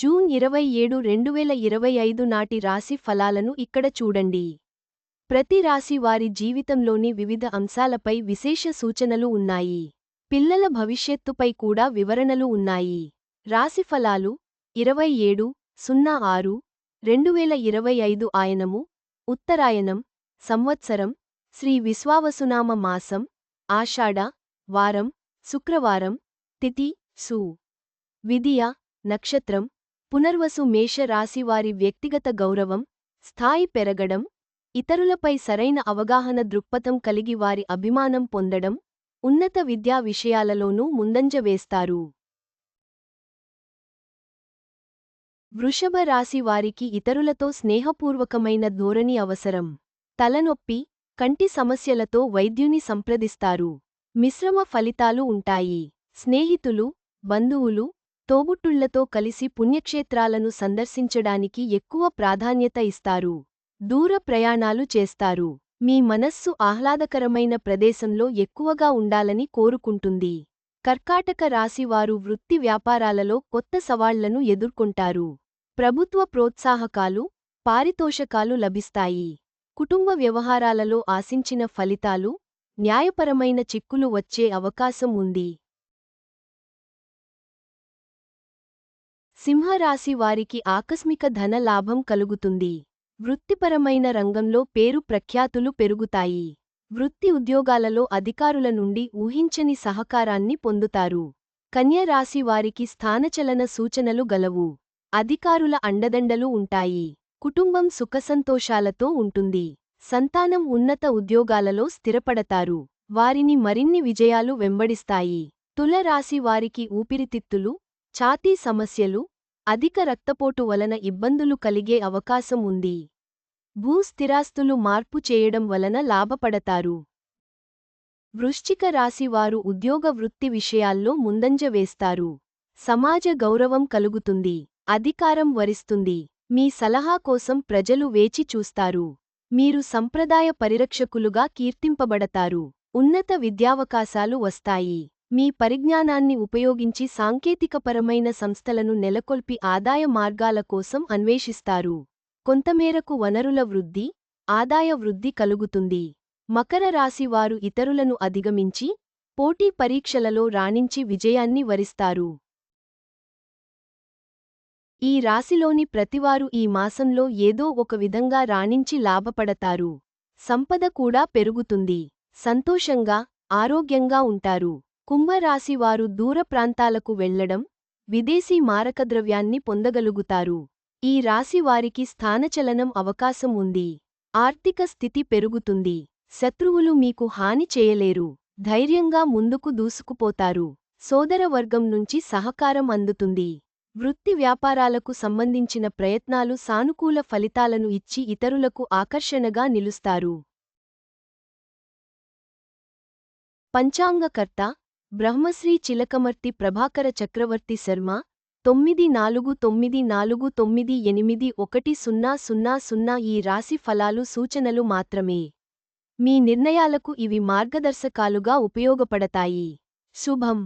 June ఇరవై ఏడు రెండువేల ఇరవై ఐదు నాటి రాశి ఫలాలను ఇక్కడ చూడండి. ప్రతి రాశి వారి జీవితంలోని వివిధ అంశాలపై విశేష సూచనలు ఉన్నాయి. పిల్లల భవిష్యత్తుపై కూడా వివరణలు ఉన్నాయి. రాశి ఫలాలు ఇరవై ఏడు సున్నా ఆరు రెండువేల ఇరవై ఐదు ఆయనము ఉత్తరాయణం సంవత్సరం శ్రీ విశ్వావసునామ మాసం ఆషాఢ వారం శుక్రవారం తిథి సు. విధియ నక్షత్రం పునర్వసు మేష వ్యక్తిగత గౌరవం స్థాయి పెరగడం ఇతరులపై సరైన అవగాహన దృక్పథం కలిగి వారి అభిమానం పొందడం ఉన్నత విద్యా విషయాలలోనూ ముందంజ వేస్తారు. వృషభ రాశి వారికి ఇతరులతో స్నేహపూర్వకమైన ధోరణి అవసరం. తలనొప్పి కంటి సమస్యలతో వైద్యుని సంప్రదిస్తారు. మిశ్రమ ఫలితాలు ఉంటాయి. స్నేహితులు బంధువులు తోబుట్టుళ్ళతో కలిసి పుణ్యక్షేత్రాలను సందర్శించడానికి ఎక్కువ ప్రాధాన్యత ఇస్తారు. దూర ప్రయాణాలు చేస్తారు. మీ మనస్సు ఆహ్లాదకరమైన ప్రదేశంలో ఎక్కువగా ఉండాలని కోరుకుంటుంది. కర్కాటక రాశివారు వృత్తి వ్యాపారాలలో కొత్త సవాళ్ళను ఎదుర్కొంటారు. ప్రభుత్వ ప్రోత్సాహకాలు పారితోషకాలు లభిస్తాయి. కుటుంబ వ్యవహారాలలో ఆశించిన ఫలితాలు న్యాయపరమైన చిక్కులు వచ్చే అవకాశం ఉంది. సింహరాశి వారికి ఆకస్మిక ధన లాభం కలుగుతుంది. వృత్తిపరమైన రంగంలో పేరు ప్రఖ్యాతులు పెరుగుతాయి. వృత్తి ఉద్యోగాలలో అధికారుల నుండి ఊహించని సహకారాన్ని పొందుతారు. కన్యరాశి వారికి స్థానచలన సూచనలు గలవు. అధికారుల అండదండలు ఉంటాయి. కుటుంబం సుఖసంతోషాలతో ఉంటుంది. సంతానం ఉన్నత ఉద్యోగాలలో స్థిరపడతారు. వారిని మరిన్ని విజయాలు వెంబడిస్తాయి. తుల రాశి వారికి ఊపిరితిత్తులు ఛాతీ సమస్యలు అధిక రక్తపోటు వలన ఇబ్బందులు కలిగే అవకాశం ఉంది. భూ స్థిరాస్తులు మార్పు చేయడం వలన లాభపడతారు. వృశ్చిక రాశివారు ఉద్యోగ వృత్తి విషయాల్లో ముందంజ వేస్తారు. సమాజ గౌరవం కలుగుతుంది. అధికారం వరిస్తుంది. మీ సలహా కోసం ప్రజలు వేచి చూస్తారు. మీరు సంప్రదాయ పరిరక్షకులుగా కీర్తింపబడతారు. ఉన్నత విద్యావకాశాలు వస్తాయి. మీ పరిజ్ఞానాన్ని ఉపయోగించి సాంకేతికపరమైన సంస్థలను నెలకొల్పి ఆదాయ మార్గాల కోసం అన్వేషిస్తారు. కొంతమేరకు వనరుల వృద్ధి ఆదాయ వృద్ధి కలుగుతుంది. మకర రాశి వారు ఇతరులను అధిగమించి పోటీ పరీక్షలలో రాణించి విజయాన్ని వరిస్తారు. ఈ రాశిలోని ప్రతివారు ఈ మాసంలో ఏదో ఒక విధంగా రాణించి లాభపడతారు. సంపద కూడా పెరుగుతుంది. సంతోషంగా ఆరోగ్యంగా ఉంటారు. కుంభరాశివారు దూర ప్రాంతాలకు వెళ్ళడం విదేశీ మారకద్రవ్యాన్ని పొందగలుగుతారు. ఈ రాశి వారికి స్థానచలనం అవకాశం ఉంది. ఆర్థిక స్థితి పెరుగుతుంది. శత్రువులు మీకు హాని చేయలేరు. ధైర్యంగా ముందుకు దూసుకుపోతారు. సోదరవర్గం నుంచి సహకారం అందుతుంది. వృత్తి వ్యాపారాలకు సంబంధించిన ప్రయత్నాలు సానుకూల ఫలితాలను ఇచ్చి ఇతరులకు ఆకర్షణగా నిలుస్తారు. పంచాంగకర్త బ్రహ్మశ్రీ చిలకమర్తి ప్రభాకర చక్రవర్తి శర్మ తొమ్మిది నాలుగు తొమ్మిది నాలుగు తొమ్మిది ఎనిమిది ఒకటి సున్నా సున్నా సున్నా ఈ రాశి ఫలాలు సూచనలు మాత్రమే. మీ నిర్ణయాలకు ఇవి మార్గదర్శకాలుగా ఉపయోగపడతాయి. శుభం.